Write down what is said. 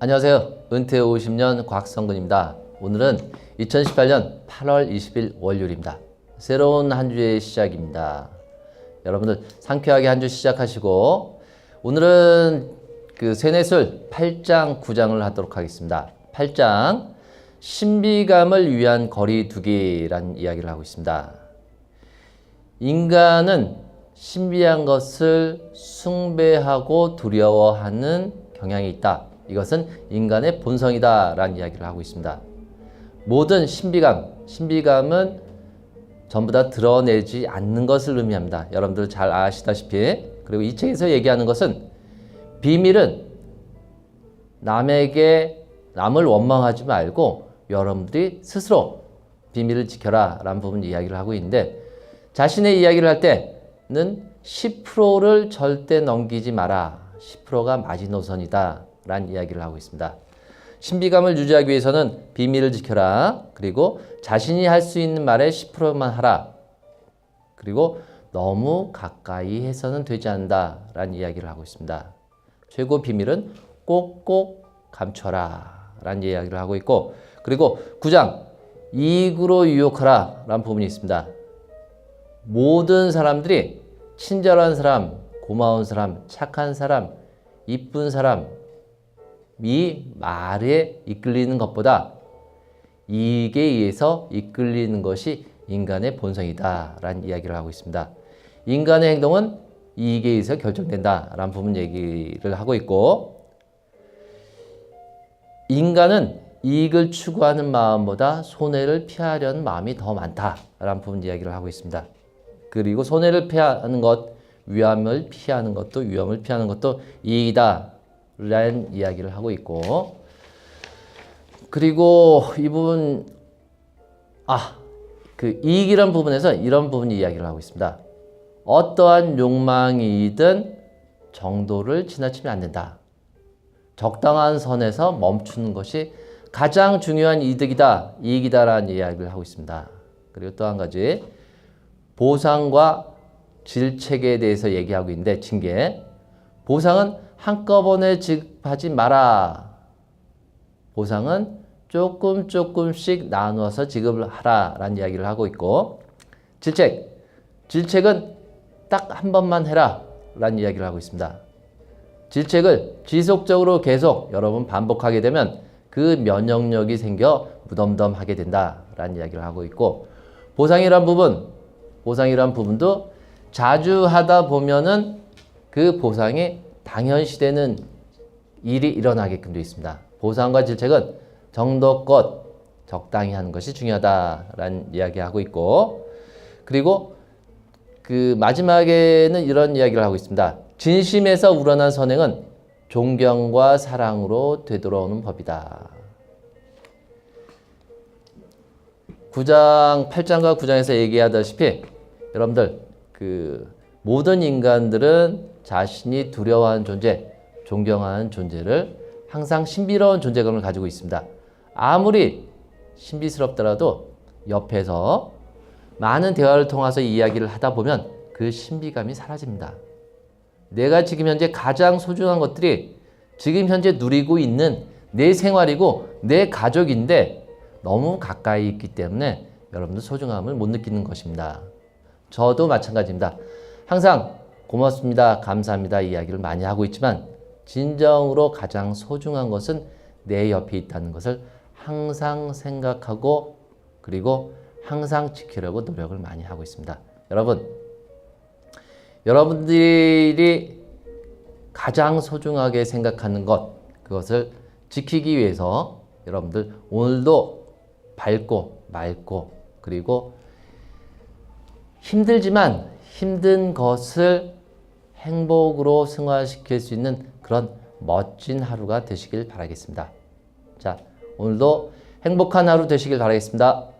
안녕하세요. 은퇴 50년 곽성근입니다. 오늘은 2018년 8월 20일 월요일입니다. 새로운 한 주의 시작입니다. 여러분들 상쾌하게 한 주 시작하시고 오늘은 그 세뇌술 8장 9장을 하도록 하겠습니다. 8장 신비감을 위한 거리 두기라는 이야기를 하고 있습니다. 인간은 신비한 것을 숭배하고 두려워하는 경향이 있다. 이것은 인간의 본성이다. 라는 이야기를 하고 있습니다. 모든 신비감, 신비감은 전부 다 드러내지 않는 것을 의미합니다. 여러분들 잘 아시다시피. 그리고 이 책에서 얘기하는 것은 비밀은 남에게 남을 원망하지 말고 여러분들이 스스로 비밀을 지켜라 라는 부분 이야기를 하고 있는데 자신의 이야기를 할 때는 10%를 절대 넘기지 마라. 10%가 마지노선이다. 라는 이야기를 하고 있습니다. 신비감을 유지하기 위해서는 비밀을 지켜라. 그리고 자신이 할 수 있는 말의 10%만 하라. 그리고 너무 가까이 해서는 되지 않는다. 라는 이야기를 하고 있습니다. 최고 비밀은 꼭꼭 감춰라. 라는 이야기를 하고 있고 그리고 9장 이익으로 유혹하라. 라는 부분이 있습니다. 모든 사람들이 친절한 사람, 고마운 사람, 착한 사람, 이쁜 사람 이 말에 이끌리는 것보다 이익에 의해서 이끌리는 것이 인간의 본성이다 라는 이야기를 하고 있습니다. 인간의 행동은 이익에 의해서 결정된다 라는 부분 얘기를 하고 있고 인간은 이익을 추구하는 마음보다 손해를 피하려는 마음이 더 많다 라는 부분 이야기를 하고 있습니다. 그리고 손해를 피하는 것, 위험을 피하는 것도 위험을 피하는 것도 이익이다 라는 이야기를 하고 있고 그리고 이 부분 아, 그 이익이란 부분에서 이런 부분 이야기를 하고 있습니다. 어떠한 욕망이든 정도를 지나치면 안 된다. 적당한 선에서 멈추는 것이 가장 중요한 이득이다, 이익이다라는 이야기를 하고 있습니다. 그리고 또 한 가지 보상과 질책에 대해서 얘기하고 있는데 징계 보상은 한꺼번에 지급하지 마라. 보상은 조금 조금씩 나누어서 지급을 하라라는 이야기를 하고 있고 질책 질책은 딱 한 번만 해라 라는 이야기를 하고 있습니다. 질책을 지속적으로 계속 여러 번 반복하게 되면 그 면역력이 생겨 무덤덤하게 된다라는 이야기를 하고 있고 보상이란 부분 보상이란 부분도 자주 하다 보면은 그 보상이 당연시되는 일이 일어나게끔 되어 있습니다. 보상과 질책은 정도껏 적당히 하는 것이 중요하다라는 이야기하고 있고 그리고 그 마지막에는 이런 이야기를 하고 있습니다. 진심에서 우러난 선행은 존경과 사랑으로 되돌아오는 법이다. 9장, 8장과 9장에서 얘기하다시피 여러분들 그 모든 인간들은 자신이 두려워하는 존재, 존경하는 존재를 항상 신비로운 존재감을 가지고 있습니다. 아무리 신비스럽더라도 옆에서 많은 대화를 통해서 이야기를 하다 보면 그 신비감이 사라집니다. 내가 지금 현재 가장 소중한 것들이 지금 현재 누리고 있는 내 생활이고 내 가족인데 너무 가까이 있기 때문에 여러분들 소중함을 못 느끼는 것입니다. 저도 마찬가지입니다. 항상 고맙습니다, 감사합니다 이야기를 많이 하고 있지만 진정으로 가장 소중한 것은 내 옆에 있다는 것을 항상 생각하고 그리고 항상 지키려고 노력을 많이 하고 있습니다. 여러분, 여러분들이 가장 소중하게 생각하는 것, 그것을 지키기 위해서 여러분들 오늘도 밝고 맑고 그리고 힘들지만 힘든 것을 행복으로 승화시킬 수 있는 그런 멋진 하루가 되시길 바라겠습니다. 자, 오늘도 행복한 하루 되시길 바라겠습니다.